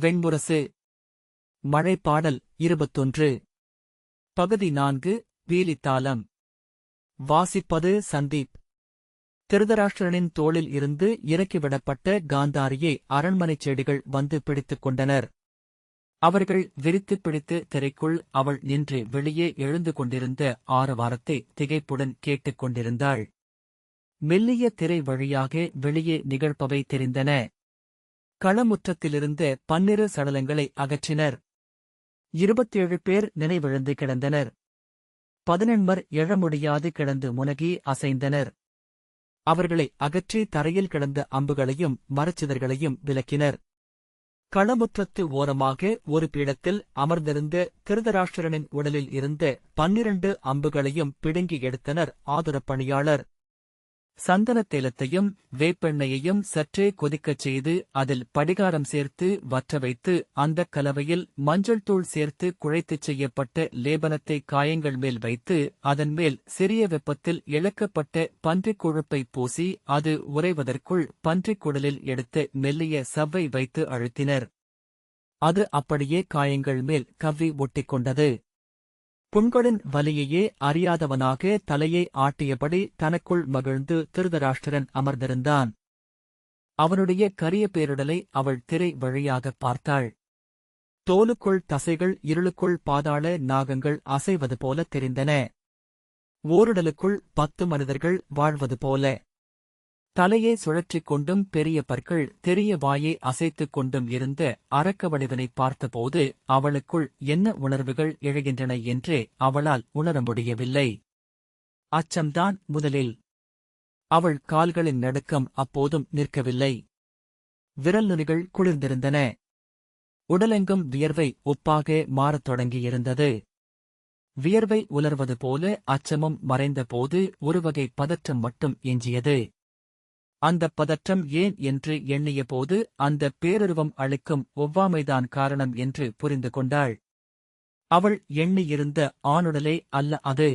வெண்முரசு. மழைப்பாடல் இருபத்தொன்று. பகுதி நான்கு வீலித்தாளம் வாசிப்பது சந்தீப். திருதராஷ்டிரனின் தோளில் இருந்து இறக்கிவிடப்பட்ட காந்தாரியை அரண்மனைச் செடிகள் வந்து பிடித்துக் கொண்டனர். அவர்கள் விரித்துப் பிடித்து திரைக்குள் அவள் நின்று வெளியே எழுந்து கொண்டிருந்த ஆரவாரத்தை திகைப்புடன் கேட்டுக் கொண்டிருந்தாள். மெல்லிய திரை வழியாக வெளியே நிகழ்ப்பவை தெரிந்தன. களமுற்றத்திலிருந்து பன்னிரு சடலங்களை அகற்றினர். இருபத்தேழு பேர் நினைவிழந்து கிடந்தனர். பதினெண்மர் எழ முடியாது கிடந்து முனகி அசைந்தனர். அவர்களை அகற்றி தரையில் கிடந்த அம்புகளையும் மரச்சிதர்களையும் விலக்கினர். களமுற்றத்து ஓரமாக ஒரு பீடத்தில் அமர்ந்திருந்த திருதராஷ்டிரனின் உடலில் இருந்த பன்னிரண்டு அம்புகளையும் பிடுங்கி எடுத்தனர் ஆதுரப் பணியாளர். சந்தனத் தைலத்தையும் வேப்பெண்ணையையும் சற்றே கொதிக்கச் செய்து அதில் படிகாரம் சேர்த்து வற்ற வைத்து அந்தக் கலவையில் மஞ்சள் தூள் சேர்த்து குழைத்துச் செய்யப்பட்ட லேபனத்தை காயங்கள் மேல் வைத்து அதன் மேல் சிறிய வெப்பத்தில் இழக்கப்பட்ட பன்றிக் கொழுப்பை பூசி அது உறைவதற்குள் பன்றிக் குடலில் எடுத்து மெல்லிய சவ்வை வைத்து அழுத்தினர். அது அப்படியே காயங்கள் மேல் கவ்வி ஒட்டிக்கொண்டது புண்களின் வலியையே அறியாதவனாக தலையை ஆட்டியபடி தனக்குள் மகிழ்ந்து திருதராஷ்டிரன் அமர்ந்திருந்தான். அவனுடைய கரிய பேரிடலை அவள் திரை வழியாகப் பார்த்தாள். தோலுக்குள் தசைகள் இருளுக்குள் பாதாள நாகங்கள் அசைவது போல தெரிந்தன. ஓரிடலுக்குள் பத்து மனிதர்கள் வாழ்வது போல. தலையை சுழற்றிக் கொண்டும் பெரிய பற்கள் தெரிய வாயை அசைத்துக் கொண்டும் இருந்த அரக்கவடிவனை பார்த்தபோது அவளுக்குள் என்ன உணர்வுகள் எழுகின்றன என்றே அவளால் உணர முடியவில்லை. அச்சம்தான் முதலில். அவள் கால்களின் நடுக்கம் அப்போதும் நிற்கவில்லை. விரல் நுனிகள் குளிர்ந்திருந்தன. உடலெங்கும் வியர்வை ஒப்பாக மாறத் தொடங்கியிருந்தது. வியர்வை உலர்வது போல அச்சமும் மறைந்தபோது ஒருவகை பதற்றம் மட்டும் எஞ்சியது. அந்தப் பதற்றம் ஏன் என்று எண்ணியபோது அந்த பேரருவம் அளிக்கும் ஒவ்வாமைதான் காரணம் என்று புரிந்து கொண்டாள். அவள் எண்ணியிருந்த ஆணுடலே அல்ல அது.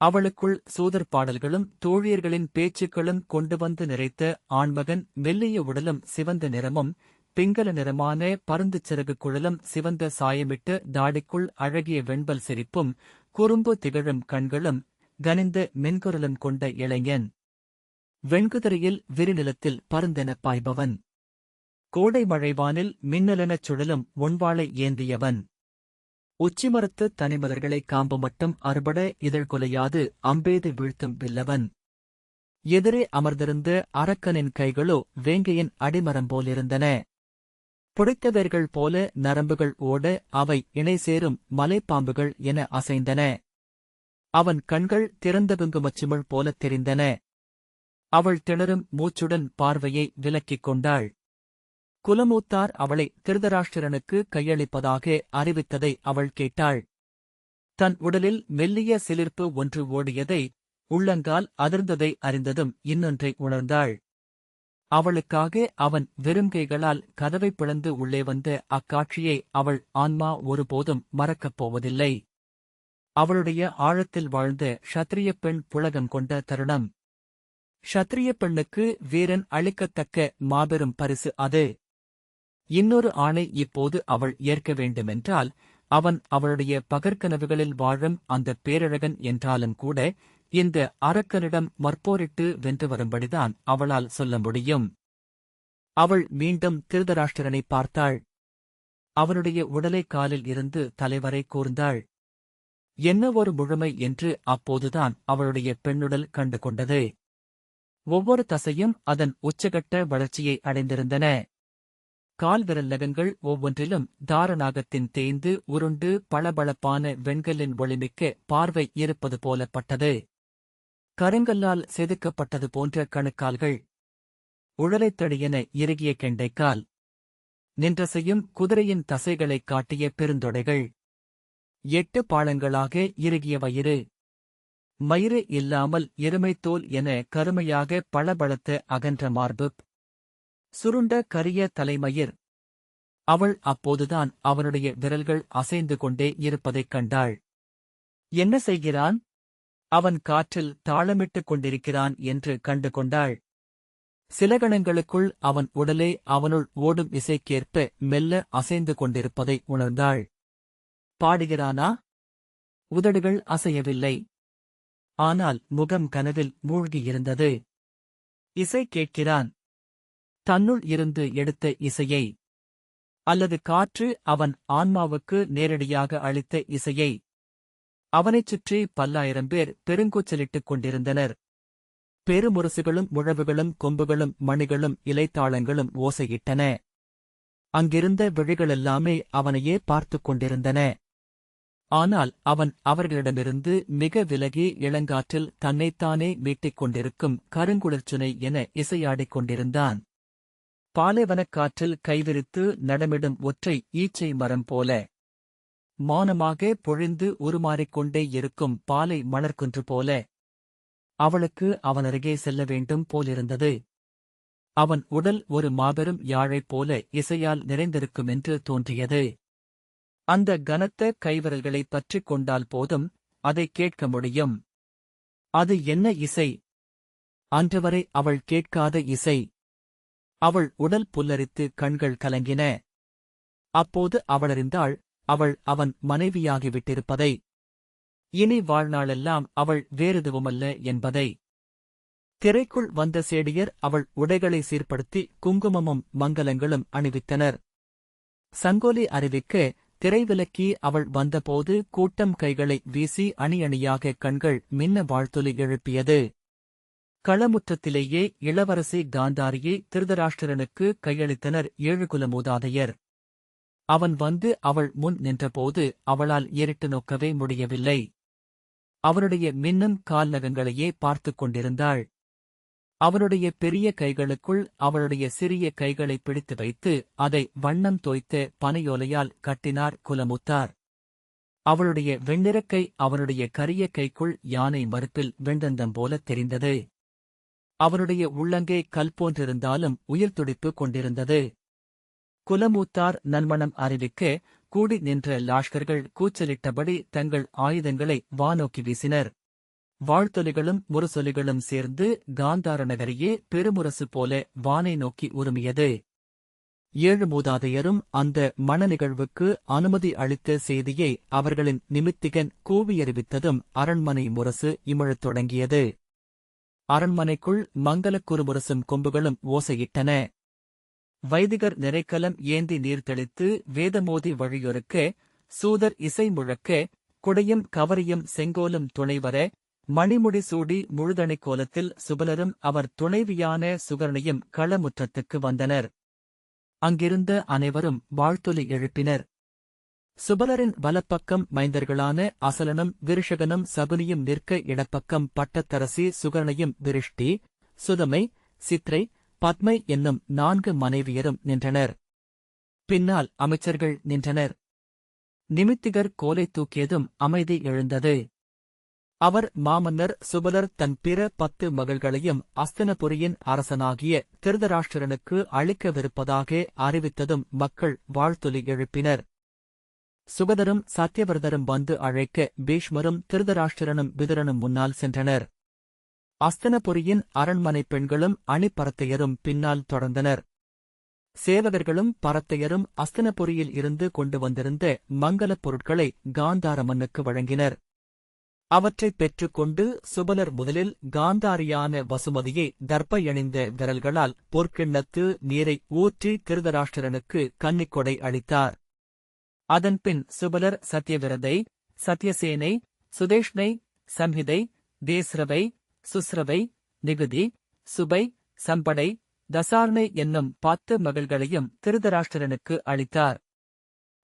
அவளுக்குள் சூதர் பாடல்களும் தோழியர்களின் பேச்சுக்களும் கொண்டு வந்து நிறைத்த ஆண்மகன் மெல்லிய உடலும் சிவந்த நிறமும் பிங்கல நிறமான பருந்து சிறகு குழலும் சிவந்த சாயமிட்டு தாடிக்குள் அழகிய வெண்பல் சிரிப்பும் குறும்பு திகழும் கண்களும் கனிந்த மென்குரலும் கொண்ட இளைஞன். வெண்குதிரையில் விரிநிலத்தில் பருந்தெனப் பாய்பவன். கோடை மழைவானில் மின்னலெனச் சுழலும் ஒன்வாளை ஏந்தியவன். உச்சிமரத்து தனிமலர்களை காம்பு மட்டும் அறுபட இதழ் குலையாது அம்பேது வீழ்த்தும் வில்லவன். எதிரே அமர்ந்திருந்த அரக்கனின் கைகளோ வேங்கையின் அடிமரம் போலிருந்தன. புடைத்தவர்கள் போல நரம்புகள் ஓட அவை இணை சேரும் மலைப்பாம்புகள் என அசைந்தன. அவன் கண்கள் திறந்த மச்சிமிழ் போலத் தெரிந்தன. அவள் திணறும் மூச்சுடன் பார்வையை விலக்கிக் கொண்டாள். குலமூத்தார் அவளை திருதராஷ்டிரனுக்கு கையளிப்பதாக அறிவித்ததை அவள் கேட்டாள். தன் உடலில் மெல்லிய சிலிர்ப்பு ஒன்று ஓடியதை உள்ளங்கால் அதிர்ந்ததை அறிந்ததும் இன்னொன்றை உணர்ந்தாள். அவளுக்காக அவன் வெறுங்கைகளால் கதவை பிளந்து உள்ளே வந்த அக்காட்சியை அவள் ஆன்மா ஒருபோதும் மறக்கப் போவதில்லை. அவளுடைய ஆழத்தில் வாழ்ந்த ஷத்திரிய பெண் புலகம் கொண்ட தருணம். ஷத்திரிய பெண்ணுக்கு வீரன் அளிக்கத்தக்க மாபெரும் பரிசு அது. இன்னொரு ஆணை இப்போது அவள் ஏற்க வேண்டுமென்றால் அவன் அவளுடைய பகற்கனவுகளில் வாழும் அந்த பேரழகன் என்றாலும் கூட இந்த அரக்கனிடம் மற்போரிட்டு வென்று வரும்படிதான் அவளால் சொல்ல முடியும். அவள் மீண்டும் திருதராஷ்டிரனை பார்த்தாள். அவனுடைய உடலை காலில் இருந்து தலைவரை கூர்ந்தாள். என்ன ஒரு முழுமை என்று அப்போதுதான் அவளுடைய பெண்ணுடல் கண்டு கொண்டது ஒவ்வொரு தசையும் அதன் உச்சகட்ட வளர்ச்சியை அடைந்திருந்தன. கால்விரல் நகங்கள் ஒவ்வொன்றிலும் தாரநாகத்தின் தேய்ந்து உருண்டு பளபளப்பான வெண்கல்லின் ஒளிமிக்க பார்வை இருப்பது போலப்பட்டது. கருங்கல்லால் செதுக்கப்பட்டது போன்ற கணுக்கால்கள். உழலைத் தடியென இறுகிய கெண்டைக்கால். நின்றசையும் குதிரையின் தசைகளைக் காட்டிய பெருந்தொடைகள். எட்டு பாலங்களாக இறுகிய வயிறு. மயிறு இல்லாமல் எருமைத்தோல் என கருமையாக பளபளத்த அகன்ற மார்பு. சுருண்ட கரிய தலைமயிர். அவள் அப்போதுதான் அவனுடைய விரல்கள் அசைந்து கொண்டே இருப்பதைக் கண்டாள். என்ன செய்கிறான்? அவன் காற்றில் தாளமிட்டுக் கொண்டிருக்கிறான் என்று கண்டு கொண்டாள். சில கணங்களுக்குள் அவன் உடலே அவனுள் ஓடும் இசைக்கேற்ப மெல்ல அசைந்து கொண்டிருப்பதை உணர்ந்தாள். பாடுகிறானா? உதடுகள் அசையவில்லை. ஆனால் முகம் கனவில் மூழ்கியிருந்தது. இசை கேட்கிறான். தன்னுள் இருந்து எடுத்த இசையை. அல்லது காற்று அவன் ஆன்மாவுக்கு நேரடியாக அளித்த இசையை. அவனைச் சுற்றி பல்லாயிரம் பேர் பெருங்கூச்சலிட்டுக் கொண்டிருந்தனர். பெருமுரசுகளும் முழவுகளும் கொம்புகளும் மணிகளும் இலைத்தாளங்களும் ஓசையிட்டன. அங்கிருந்த விழிகளெல்லாமே அவனையே பார்த்துக் கொண்டிருந்தன. ஆனால் அவன் அவர்களிடமிருந்து மிக விலகி இளங்காற்றில் தன்னைத்தானே மீட்டிக் கொண்டிருக்கும் கருங்குளிர்ச்சுனை என இசையாடிக் கொண்டிருந்தான். பாலைவனக் காற்றில் கைவிரித்து நடமிடும் ஒற்றை ஈச்சை மரம் போல மௌனமாக பொழிந்து உருமாறிக்கொண்டே இருக்கும் பாலை மலர்குன்று போல அவளுக்கு அவனருகே செல்ல வேண்டும் போலிருந்தது. அவன் உடல் ஒரு மாபெரும் யாழைப் போல இசையால் நிறைந்திருக்கும் என்று தோன்றியது. அந்த கனத்த கைவிரல்களை பற்றிக் கொண்டால் போதும் அதை கேட்க முடியும். அது என்ன இசை? அன்றுவரை அவள் கேட்காத இசை. அவள் உடல் புல்லரித்து கண்கள் கலங்கின. அப்போது அவளறிந்தாள் அவள் அவன் மனைவியாகிவிட்டிருப்பதை. இனி வாழ்நாளெல்லாம் அவள் வேறெதுவுமல்ல என்பதை. திரைக்குள் வந்த சேடியர் அவள் உடைகளை சீர்படுத்தி குங்குமமும் மங்கலங்களும் அணிவித்தனர். சங்கோலி அறிவிக்க திரைவிலக்கி அவள் வந்தபோது கூட்டம் கைகளை வீசி அணியணியாக கண்கள் மின்ன வாழ்த்தொலி எழுப்பியது. களமுற்றத்திலேயே இளவரசி காந்தாரியை திருதராஷ்டிரனுக்கு கையளித்தனர் ஏழு குலமூதாதையர் அவன் வந்து அவள் முன் நின்றபோது அவளால் ஏறிட்டு நோக்கவே முடியவில்லை. அவருடைய மின்னும் கால்நகங்களையே பார்த்துக் கொண்டிருந்தாள். அவனுடைய பெரிய கைகளுக்குள் அவளுடைய சிறிய கைகளை பிடித்து வைத்து அதை வண்ணம் தோய்த்த பனையோலையால் கட்டினார் குலமுத்தார். அவளுடைய வெண்ணிறக்கை அவனுடைய கரிய கைக்குள் யானை மறுப்பில் வெண்டந்தம் போலத் தெரிந்தது. அவனுடைய உள்ளங்கை கல் போன்றிருந்தாலும் உயிர் துடிப்பு கொண்டிருந்தது. குலமூத்தார் நன்மணம் அறிவிக்க கூடி நின்ற லாஷ்கர்கள் கூச்சலிட்டபடி தங்கள் ஆயுதங்களை வானோக்கி வீசினர். வாழ்த்தொலிகளும் முரசொலிகளும் சேர்ந்து காந்தார நகரையே பெருமுரசு போல வானை நோக்கி உருமியது. ஏழு மூதாதையரும் அந்த மண நிகழ்வுக்கு அனுமதி அளித்த செய்தியை அவர்களின் நிமித்திகன் கூவியறிவித்ததும் அரண்மனை முரசு இமிழத் தொடங்கியது. அரண்மனைக்குள் மங்கலக் முரசும் கொம்புகளும் ஓசையிட்டன. வைதிகர் நிறைக்கலம் ஏந்தி நீர் தெளித்து வேதமோதி வழியொருக்க சூதர் இசை முழக்க குடையும் கவரியும் செங்கோலும் துணைவர மணிமுடி சூடி முழுதணைக் கோலத்தில் சுபலரும் அவர் துணைவியான சுகரணியும் களமுற்றத்துக்கு வந்தனர். அங்கிருந்த அனைவரும் வாழ்த்தொலி எழுப்பினர். சுபலரின் வலப்பக்கம் மைந்தர்களான அசலனும் விருஷகனும் சகுனியும் நிற்க இடப்பக்கம் பட்டத்தரசி சுகரணையும் விருஷ்டி சுதமை சித்ரை பத்மை என்னும் நான்கு மனைவியரும் நின்றனர். பின்னால் அமைச்சர்கள் நின்றனர். நிமித்திகர் கோலை தூக்கியதும் அமைதி எழுந்தது. அவர் மாமன்னர் சுபலர் தன் பிற பத்து மகள்களையும் அஸ்தனபுரியின் அரசனாகிய திருதராஷ்டிரனுக்கு அளிக்கவிருப்பதாக அறிவித்ததும் மக்கள் வாழ்த்துலி எழுப்பினர். சுபதரும் சத்தியவரதரும் வந்து அழைக்க பீஷ்மரும் திருதராஷ்டிரனும் விதுரனும் முன்னால் சென்றனர். அஸ்தனபுரியின் அரண்மனை பெண்களும் அணிப்பரத்தையரும் பின்னால் தொடர்ந்தனர். சேவகர்களும் பரத்தையரும் அஸ்தனபுரியில் இருந்து கொண்டு வந்திருந்த மங்கலப் பொருட்களை காந்தாரமன்னுக்கு வழங்கினர். அவற்றைப் பெற்றுக்கொண்டு சுபலர் முதலில் காந்தாரியான வசுமதியை தர்ப்பயணிந்த விரல்களால் பொற்கிண்ணத்து நீரை ஊற்றி திருதராஷ்டிரனுக்கு கன்னிக்கொடை அளித்தார். அதன்பின் சுபலர் சத்யவிரதை சத்யசேனை சுதேஷ்னை சம்ஹிதை தேஸ்ரவை சுஸ்ரவை நிகுதி சுபை சம்படை தசார்ணை என்னும் பத்து மகள்களையும் திருதராஷ்டிரனுக்கு அளித்தார்.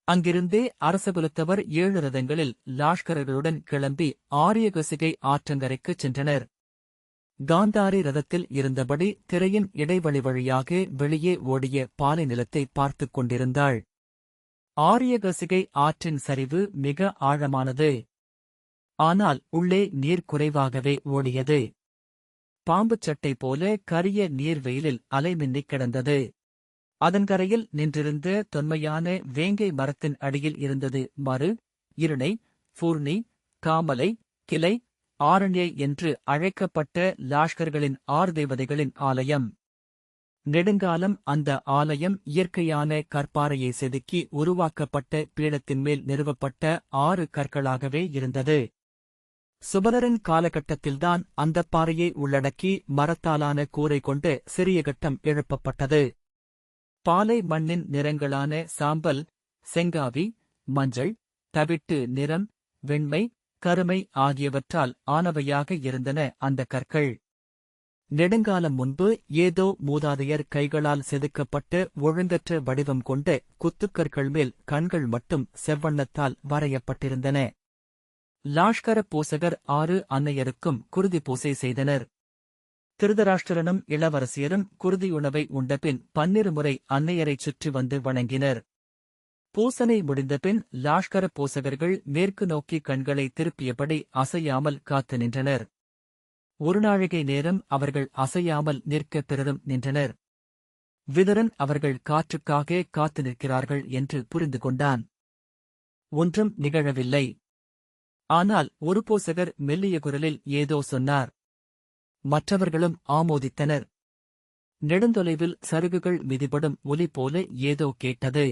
அங்கிருந்தே அரசகுலத்தவர் ஏழு ரதங்களில் லாஷ்கரர்களுடன் கிளம்பி ஆரியகசிகை ஆற்றங்கரைக்குச் சென்றனர். காந்தாரி ரதத்தில் இருந்தபடி திரையின் இடைவெளி வழியாக வெளியே ஓடிய பாலை நிலத்தை பார்த்துக் கொண்டிருந்தாள். ஆரியகசிகை ஆற்றின் சரிவு மிக ஆழமானது. ஆனால் உள்ளே நீர் குறைவாகவே ஓடியது. பாம்புச் சட்டை போல கரிய நீர் வெயிலில் அலைமின்னிக் கிடந்தது. அதன் கரையில் நின்றிருந்த தொன்மையான வேங்கை மரத்தின் அடியில் இருந்தது. மறு இருணை பூர்ணி காமலை கிளை ஆரண்யை என்று அழைக்கப்பட்ட லாஷ்கர்களின் ஆறு தேவதைகளின் ஆலயம். நெடுங்காலம் அந்த ஆலயம் இயற்கையான கற்பாறையை செதுக்கி உருவாக்கப்பட்ட பீடத்தின் மேல் நிறுவப்பட்ட ஆறு கற்களாகவே இருந்தது. சுபலரின் காலகட்டத்தில்தான் அந்தப் பாறையை உள்ளடக்கி மரத்தாலான கூரை கொண்டு சிறிய கட்டம் எழுப்பப்பட்டது. பாலை மண்ணின் நிறங்களான சாம்பல் செங்காவி மஞ்சள் தவிட்டு நிறம் வெண்மை கருமை ஆகியவற்றால் ஆனவையாக இருந்தன அந்த கற்கள். நெடுங்காலம் முன்பு ஏதோ மூதாதையர் கைகளால் செதுக்கப்பட்டு ஒழுங்கற்ற வடிவம் கொண்ட குத்துக்கற்கள் மேல் கண்கள் மட்டும் செவ்வண்ணத்தால் வரையப்பட்டிருந்தன. லாஷ்கர பூசகர் ஆறு அன்னையருக்கும் குருதி பூசை செய்தனர். திருதராஷ்டிரனும் இளவரசியரும் குருதியுணவை உண்டபின் பன்னிரு முறை அன்னையரைச் சுற்றி வந்து வணங்கினர். பூசனை முடிந்தபின் லாஷ்கர பூசகர்கள் மேற்கு நோக்கி கண்களை திருப்பியபடி அசையாமல் காத்து நின்றனர். ஒருநாழிகை நேரம் அவர்கள் அசையாமல் நிற்க பிறரும் நின்றனர். விதரன் அவர்கள் காற்றுக்காக காத்து நிற்கிறார்கள் என்று புரிந்து கொண்டான். ஒன்றும் நிகழவில்லை. ஆனால் ஒரு போசகர் மெல்லிய குரலில் ஏதோ சொன்னார். மற்றவர்களும் ஆமோதித்தனர். நெடுந்தொலைவில் சருகுகள் மிதிபடும் ஒலி போல ஏதோ கேட்டது.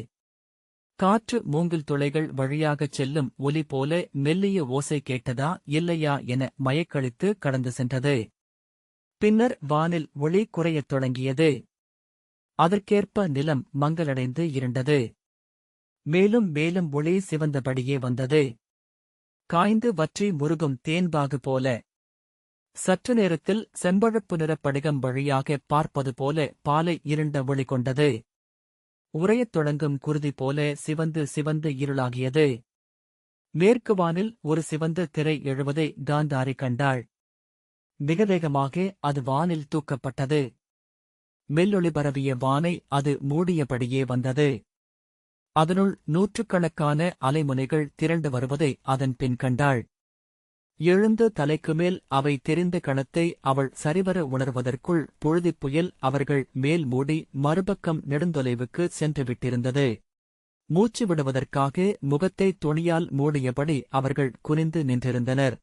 காற்று மூங்கில் துளைகள் வழியாகச் செல்லும் ஒலி போல மெல்லிய ஓசை கேட்டதா இல்லையா என மயக்களித்து கடந்து சென்றது. பின்னர் வானில் ஒளி குறையத் தொடங்கியது. அதற்கேற்ப நிலம் மங்கலடைந்து இருண்டது. மேலும் மேலும் ஒளி சிவந்தபடியே வந்தது. காய்ந்து வற்றி முருகும் தேன்பாகு போல சற்று நேரத்தில் செம்பழப்பு நிறப் படிகம் வழியாக பார்ப்பது போல பாலை இருண்ட ஒளி கொண்டது. உறையத் தொடங்கும் குருதி போல சிவந்து சிவந்து இருளாகியது. மேற்கு வானில் ஒரு சிவந்த திரை எழுவதை காந்தாரி கண்டாள். மிக வேகமாக அது வானில் தூக்கப்பட்டது. மெல்லொளி பரவிய வானை அது மூடியபடியே வந்தது. அதனுள் நூற்றுக்கணக்கான அலைமுனைகள் திரண்டு வருவதை அதன் பின் கண்டாள். எழுந்து தலைக்கு மேல் அவை தெரிந்த கணத்தை அவள் சரிவர உணர்வதற்குள் பொழுதிப் புயல் அவர்கள் மேல் மூடி மறுபக்கம் நெடுந்தொலைவுக்கு சென்று விட்டிருந்தது மூச்சு விடுவதற்காக முகத்தை துணியால் மூடியபடி அவர்கள் குனிந்து நின்றிருந்தனர்.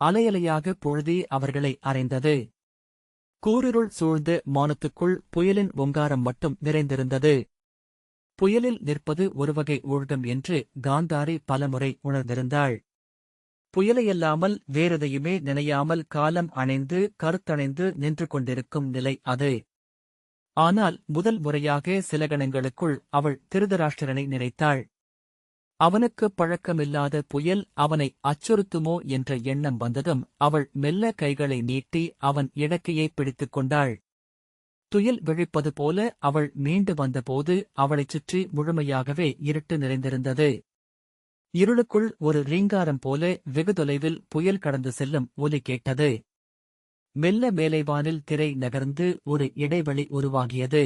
அலையலையாக பொழுதி அவர்களை அறைந்தது. கூரிருள் சூழ்ந்த மானத்துக்குள் புயலின் ஒங்காரம் மட்டும் நிறைந்திருந்தது. புயலில் நிற்பது ஒருவகை ஊழ்கம் என்று காந்தாரி பலமுறை உணர்ந்திருந்தாள். புயலையல்லாமல் வேறெதையுமே நினையாமல் காலம் அணைந்து கருத்தணைந்து நின்று கொண்டிருக்கும் நிலை அது. ஆனால் முதல் முறையாக சில கணங்களுக்குள் அவள் திருதராஷ்டிரனை நினைத்தாள். அவனுக்கு பழக்கமில்லாத புயல் அவனை அச்சுறுத்துமோ என்ற எண்ணம் வந்ததும் அவள் மெல்ல கைகளை நீட்டி அவன் இடக்கையை பிடித்துக் கொண்டாள். துயில் விழிப்பது போல அவள் மீண்டு வந்தபோது அவளைச் சுற்றி முழுமையாகவே இருட்டு நிறைந்திருந்தது. இருளுக்குள் ஒரு ரீங்காரம் போல வெகு தொலைவில் புயல் கடந்து செல்லும் ஒலி கேட்டது. மெல்ல மேலைவானில் திரை நகர்ந்து ஒரு இடைவெளி உருவாகியது.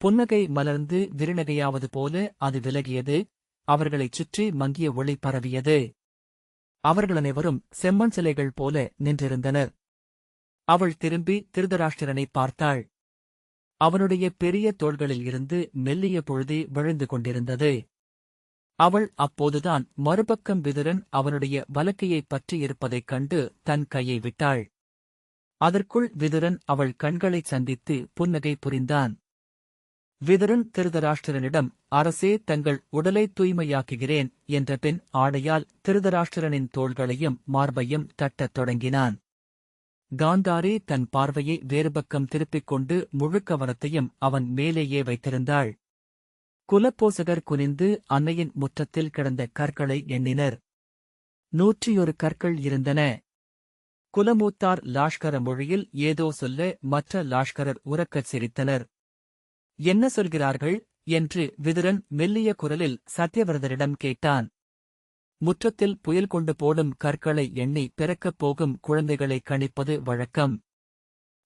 புன்னகை மலர்ந்து விருநகையாவது போல அது விலகியது. அவர்களைச் சுற்றி மங்கிய ஒளி பரவியது. அவர்கள் அனைவரும் செம்மண் சிலைகள் போல நின்றிருந்தனர். அவள் திரும்பி திருதராஷ்டிரனை பார்த்தாள். அவனுடைய பெரிய தோள்களில் இருந்து மெல்லிய பொழுதி விழுந்து கொண்டிருந்தது. அவள் அப்போதுதான் மறுபக்கம் விதுரன் அவனுடைய வலக்கையைப் பற்றியிருப்பதைக் கண்டு தன் கையை விட்டாள். அதற்குள் விதுரன் அவள் கண்களைச் சந்தித்து புன்னகை புரிந்தான். விதுரன் திருதராஷ்டிரனிடம் அரசே தங்கள் உடலை தூய்மையாக்குகிறேன் என்ற பின் ஆடையால் திருதராஷ்டிரனின் தோள்களையும் மார்பையும் தட்டத் தொடங்கினான். காந்தாரி தன் பார்வையை வேறுபக்கம் திருப்பிக் கொண்டு முழு கவனத்தையும் அவன் மேலேயே வைத்திருந்தாள். குலப்போசகர் குனிந்து அன்னையின் முற்றத்தில் கிடந்த கற்களை எண்ணினர். நூற்றியொரு கற்கள் இருந்தன. குலமூத்தார் லாஷ்கர மொழியில் ஏதோ சொல்ல மற்ற லாஷ்கரர் உறக்கச் சிரித்தனர். என்ன சொல்கிறார்கள்? என்று விதுரன் மெல்லிய குரலில் சத்யவிரதரிடம் கேட்டான். முற்றத்தில் புயல் கொண்டு போடும் கற்களை எண்ணி பிறக்கப் போகும் குழந்தைகளை கணிப்பது வழக்கம்.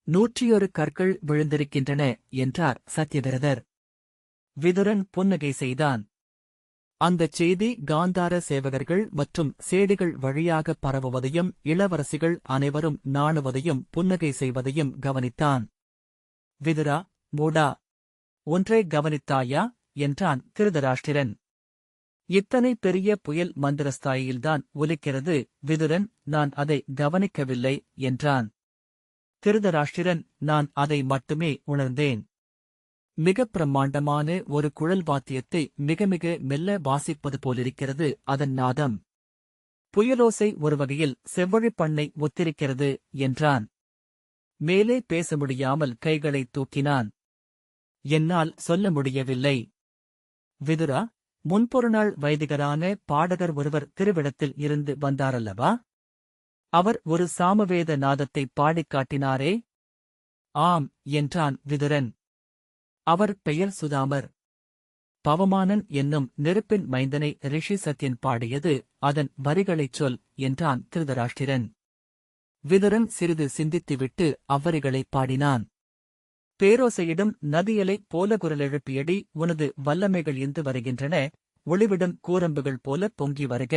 நூற்றியொரு கற்கள் விழுந்திருக்கின்றன என்றார் சத்யவிரதர். விதுரன் புன்னகை செய்தான். அந்தச் செய்தி காந்தார சேவகர்கள் மற்றும் சேடிகள் வழியாக பரவுவதையும் இளவரசிகள் அனைவரும் நாணுவதையும் புன்னகை செய்வதையும் கவனித்தான். விதுரா மூடா. ஒன்றை கவனித்தாயா? என்றான் திருதராஷ்டிரன். இத்தனை பெரிய புயல் மந்திரஸ்தாயில்தான் ஒலிக்கிறது. விதுரன் நான் அதை கவனிக்கவில்லை என்றான். திருதராஷ்டிரன் நான் அதை மட்டுமே உணர்ந்தேன். மிகப் பிரம்மாண்டமான ஒரு குழல் வாத்தியத்தை மிக மிக மெல்ல வாசிப்பது போலிருக்கிறது அதன் நாதம். புயலோசை ஒரு வகையில் செவ்வழிப் பண்ணை ஒத்திருக்கிறது என்றான். மேலே பேச முடியாமல் கைகளை தூக்கினான். என்னால் சொல்ல முடியவில்லை. விதுரா முன்பொருநாள் வைதிகரான பாடகர் ஒருவர் திருவிடத்தில் இருந்து வந்தாரல்லவா? அவர் ஒரு சாமவேத நாதத்தை பாடிக் காட்டினாரே? ஆம் என்றான் விதுரன். அவர் பெயர் சுதாமர். பவமானன் என்னும் நெருப்பின் மைந்தனை ரிஷி சத்யன் பாடியது அதன் வரிகளைச் சொல் என்றான் திருதராஷ்டிரன். விதுரன் சிறிது சிந்தித்துவிட்டு அவ்வரிகளை பாடினான். பேரோசையிடம் நதியலைப் போல குரலெழுப்பியடி உனது வல்லமைகள் இந்து வருகின்றன ஒளிவிடும் கூரம்புகள் போல பொங்கி வருக.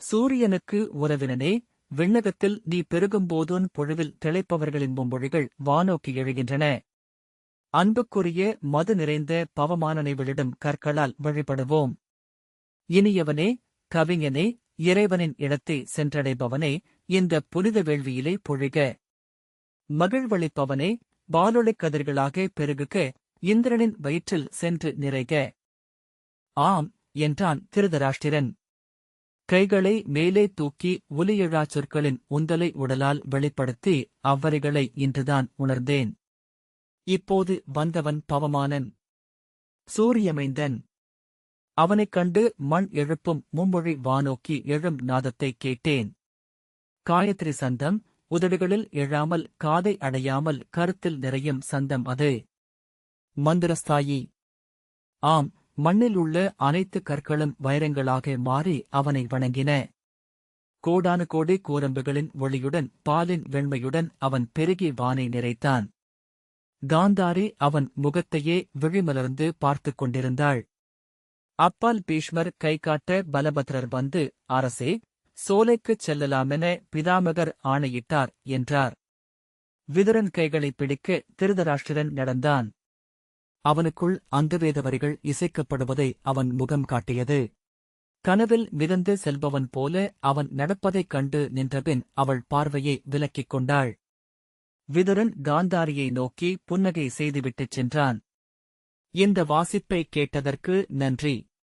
சூரியனுக்கு உறவினனே விண்ணகத்தில் நீ பெருகும்போதுன் பொழுவில் திளைப்பவர்களின் மும்மொழிகள் வானோக்கி எழுகின்றன. அன்புக்குரிய மது நிறைந்த பவமானனைவளிடம் கற்களால் வழிபடுவோம். இனியவனே கவிஞனே இறைவனின் இடத்தை சென்றடைபவனே இந்த புனித வேள்வியிலே பொழிக. மகிழ்வளிப்பவனே பாலொளிக் கதிர்களாக பெருகுக இந்திரனின் வயிற்றில் சென்று நிறைக. ஆம் என்றான் திருதராஷ்டிரன். கைகளை மேலே தூக்கி ஒலியழாச் சொற்களின் உந்தலை உடலால் வெளிப்படுத்தி அவ்வரிகளை இன்றுதான் உணர்ந்தேன். இப்போது வந்தவன் பவமானன். சூரியமைந்தன். அவனைக் கண்டு மண் எழுப்பும் மும்மொழி வானோக்கி எழும் நாதத்தைக் கேட்டேன். காயத்ரி சந்தம் உதடுகளில் எழாமல் காதை அடையாமல் கருத்தில் நிறையும் சந்தம் அது. மந்திரஸ்தாயி. ஆம் மண்ணில் உள்ள அனைத்து கற்களும் வைரங்களாக மாறி அவனை வணங்கின. கோடானு கோடி கூரம்புகளின் ஒளியுடன் பாலின் வெண்மையுடன் அவன் பெருகி வானை நிறைத்தான். காந்தாரி அவன் முகத்தையே விழிமலர்ந்து பார்த்துக் கொண்டிருந்தாள். அப்பால் பீஷ்மர் கை காட்ட பலபத்ரர் வந்து அரசே சோலைக்குச் செல்லலாமென பிதாமகர் ஆணையிட்டார் என்றார். விதுரன் கைகளைப் பிடிக்க திருதராஷ்டிரன் நடந்தான். அவனுக்குள் அங்கவேத வரிகள் இசைக்கப்படுவதை அவன் முகம் காட்டியது. கனவில் மிதந்து செல்பவன் போல அவன் நடப்பதைக் கண்டு நின்றபின் அவள் பார்வையை விலக்கிக் கொண்டாள். விதுரன் காந்தாரியை நோக்கி புன்னகை செய்துவிட்டுச் சென்றான். இந்த வாசிப்பை கேட்டதற்கு நன்றி.